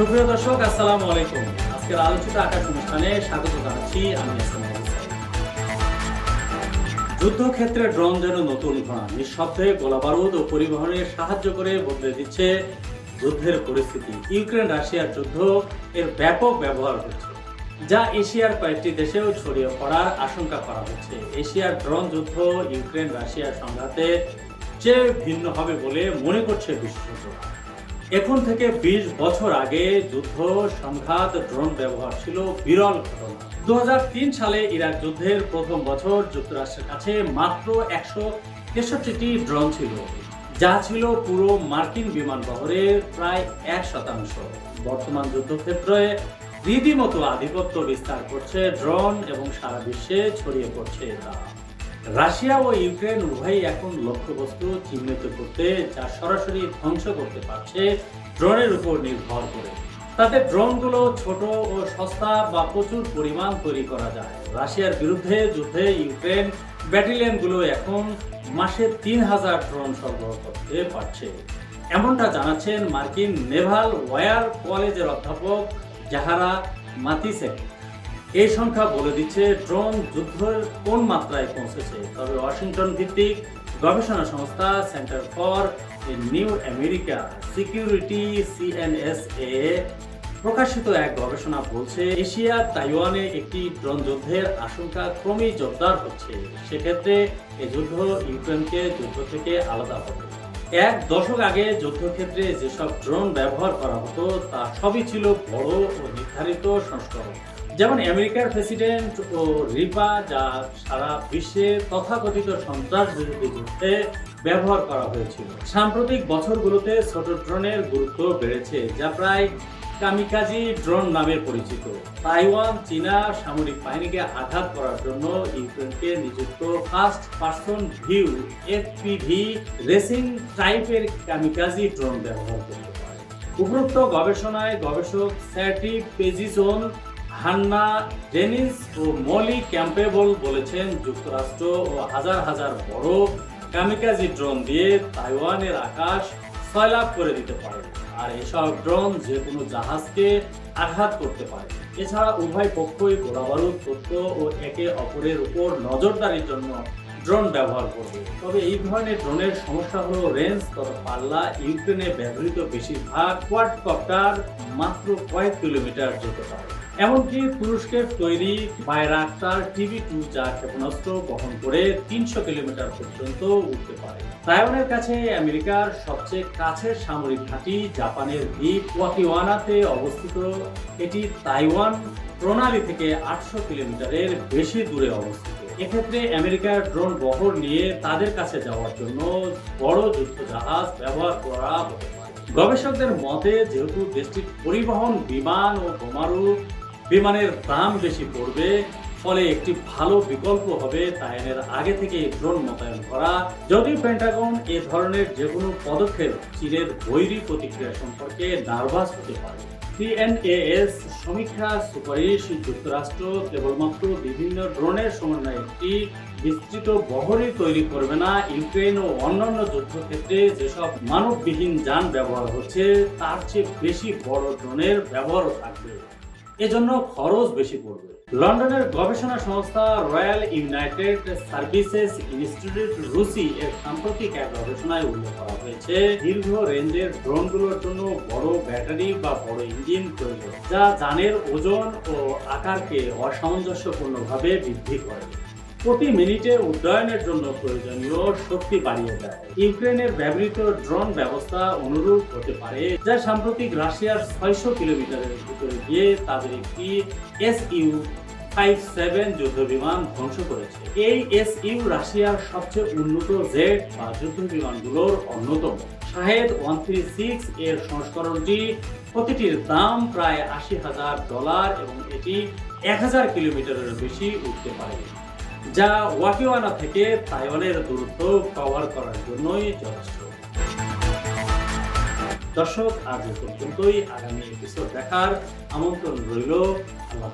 সুপ্রিয় দর্শক, আসসালামু আলাইকুম। আজকের আলোচিত আকাশ অনুষ্ঠানে স্বাগত জানাচ্ছি আমি। যুদ্ধক্ষেত্রে ড্রোন যেন নতুন ঘোড়া নিঃশব্দে গোলাবারুদ ও পরিবহনে সাহায্য করে বদলে দিচ্ছে যুদ্ধের পরিস্থিতি। ইউক্রেন রাশিয়ার যুদ্ধ এর ব্যাপক ব্যবহার হচ্ছে, যা এশিয়ার কয়েকটি দেশেও ছড়িয়ে পড়ার আশঙ্কা করা হচ্ছে। এশিয়ার ড্রোন যুদ্ধ ইউক্রেন রাশিয়ার সংঘাতে চেয়ে ভিন্ন হবে বলে মনে করছে বিশেষজ্ঞরা। এখন থেকে ২০ বছর আগে যুদ্ধ, সংঘাত, ড্রোন ব্যবহার ছিল বিরল ঘটনা। দু হাজার তিন সালে ইরাক যুদ্ধের প্রথম বছর যুক্তরাষ্ট্রের কাছে মাত্র একশো তেষট্টিটি ড্রোন ছিল, যা ছিল পুরো মার্কিন বিমান বহরের প্রায় এক শতাংশ। বর্তমান যুদ্ধক্ষেত্রে রীতিমতো আধিপত্য বিস্তার করছে ড্রোন এবং সারা বিশ্বে ছড়িয়ে পড়ছে তা রাশিয়া ও ইউক্রেন উভয়ই এখন লক্ষ্যবস্তু চিহ্নিত করতে যা সরাসরি ধ্বংস করতে পারছে ড্রোনের উপর নির্ভর করে। তাতে ড্রোনগুলো ছোট ও সস্তা বা প্রচুর পরিমাণ তৈরি করা যায়। রাশিয়ার বিরুদ্ধে যুদ্ধে ইউক্রেন ব্যাটালিয়নগুলো এখন মাসে তিন হাজার ড্রোন সরবরাহ করতে পারছে। এমনটা জানাচ্ছেন মার্কিন নেভাল ওয়ার কলেজের অধ্যাপক জাহারা মাতিসেক এই সংখ্যা বলে দিচ্ছে ড্রোন যুদ্ধের কোন মাত্রায় পৌঁছেছে। তবে ওয়াশিংটন ভিত্তিক গবেষণা সংস্থা Center for New America Security CNSA প্রকাশিত এক গবেষণা বলছে, এশিয়া তাইওয়ানে একটি ড্রোন যুদ্ধের আশঙ্কা ক্রমেই জোরদার হচ্ছে। সেক্ষেত্রে এই যুদ্ধ ইউক্রেনকে যুদ্ধ থেকে আলাদা হবে এক দশক আগে যুদ্ধক্ষেত্রে যেসব ড্রোন ব্যবহার করা হতো, তা সবই ছিল বড় ও নির্ধারিত সংস্করণ। যেমন আমেরিকার প্রেসিডেন্ট ও রিপা, যা সারা বিশ্বে তথাকথিত সন্ত্রাস বিরোধী যুদ্ধে ব্যবহার করা হয়েছিল। সাম্প্রতিক বছরগুলোতে ছোট ড্রোনের গুরুত্ব বেড়েছে, যা প্রায় কামিকাজি ড্রোন নামে পরিচিত। তাইওয়ান, চীনা সামরিক বাহিনীকে আঘাত করার জন্য ইউক্রেনকে নিযুক্ত first person view FPV racing টাইপের কামিকাজি ড্রোন ব্যবহার করতে পারে। উপরোক্ত গবেষণায় গবেষক স্যাটি পেজিসন হান্না, ডেনিস ও মলি ক্যাম্পেবল বলেছেন যুক্তরাষ্ট্র ও হাজার হাজার বড় কামিকাজি ড্রোন দিয়ে তাইওয়ানের আকাশ সয়লাভ করে দিতে পারে। আর এসব ড্রোন যে কোনো জাহাজকে আঘাত করতে পারে। এছাড়া উভয় পক্ষই গোলাবারুদ তথ্য ও একে অপরের উপর নজরদারির জন্য ড্রোন ব্যবহার করবে। তবে এই ধরনের ড্রোনের সমস্যা হলো রেঞ্জ তথা পাল্লা, ইউক্রেনে ব্যবহৃত বেশিরভাগ কোয়াডকপ্টার মাত্র কয়েক কিলোমিটার যেতে পারে। এমনকি তুরস্কের তৈরি বাইরাক্টার টিভি টু যা ক্ষেপণাস্ত্র বহন করে তিনশো কিলোমিটার পর্যন্ত উঠতে পারে। তাইওয়ানের কাছে আমেরিকার সবচেয়ে কাছের সামরিক ঘাঁটি জাপানের দ্বীপ ওয়াকিওয়ানাতে অবস্থিত। এটি তাইওয়ান প্রণালী থেকে আটশো কিলোমিটারের বেশি দূরে অবস্থিত। এক্ষেত্রে আমেরিকার ড্রোন বহর নিয়ে তাদের কাছে যাওয়ার জন্য বড় যুদ্ধ জাহাজ ব্যবহার করা হতে পারে। গবেষকদের মতে, যেহেতু দেশটির পরিবহন, বিমান ও বোমারু বিমানের দাম বেশি পড়বে, ফলে একটি ভালো বিকল্প হবে তাইনের আগে থেকে ড্রোন মোতায়েন করা। যদিও পেন্টাগন এ ধরনের যে কোনো পদক্ষেপ চীনের বৈরী প্রতিক্রিয়া সম্পর্কে নার্ভাস হতে পারে। সিএনএএস সমীক্ষা সুপারিশ, যুক্তরাষ্ট্র কেবলমাত্র বিভিন্ন ড্রোনের সমন্বয়ে একটি বিস্তৃত বহরই তৈরি করবে না, ইউক্রেন ও অন্যান্য যুদ্ধক্ষেত্রে যেসব মানববিহীন যান ব্যবহার হচ্ছে, তার চেয়ে বেশি বড় ড্রোনের ব্যবহারও থাকবে। এজন্য খরচ বেশি পড়বে। লন্ডনের গবেষণা সংস্থা Royal United Services Institute RUSI এর সাম্প্রতিক এক গবেষণায় উল্লেখ করা হয়েছে, দীর্ঘ রেঞ্জের ড্রোনগুলোর জন্য বড় ব্যাটারি বা বড় ইঞ্জিন প্রয়োজন, যা যানের ওজন ও আকারকে অসামঞ্জস্যপূর্ণভাবে বৃদ্ধি করে। প্রতি মিনিটে উড্ডয়নের জন্য প্রয়োজনীয় শক্তি বাড়িয়ে দেয়। ইউক্রেনের ব্যবহৃত ড্রোন ব্যবস্থা অনুরূপ হতে পারে, যা সাম্প্রতিক রাশিয়ার ছয়শো কিলোমিটারের ভিতরে গিয়ে তাদের একটি এস ইউ ফাইভ সেভেন যুদ্ধ বিমান ধ্বংস করেছে। এই এস ইউ রাশিয়ার সবচেয়ে উন্নত জেট বা যুদ্ধ বিমানগুলোর অন্যতম। শাহেদ ওয়ান থ্রি সিক্স এর সংস্করণটি প্রতিটির দাম প্রায় আশি হাজার ডলার এবং এটি এক হাজার কিলোমিটারের বেশি উঠতে পারে। যা ওয়াকিওয়ানা থেকে তাইওয়ানের দূরত্ব কভার করার জন্যই যথেষ্ট। দর্শক, আজ পর্যন্তই। আগামী এপিসোড দেখার আমন্ত্রণ রইল। আল্লাহ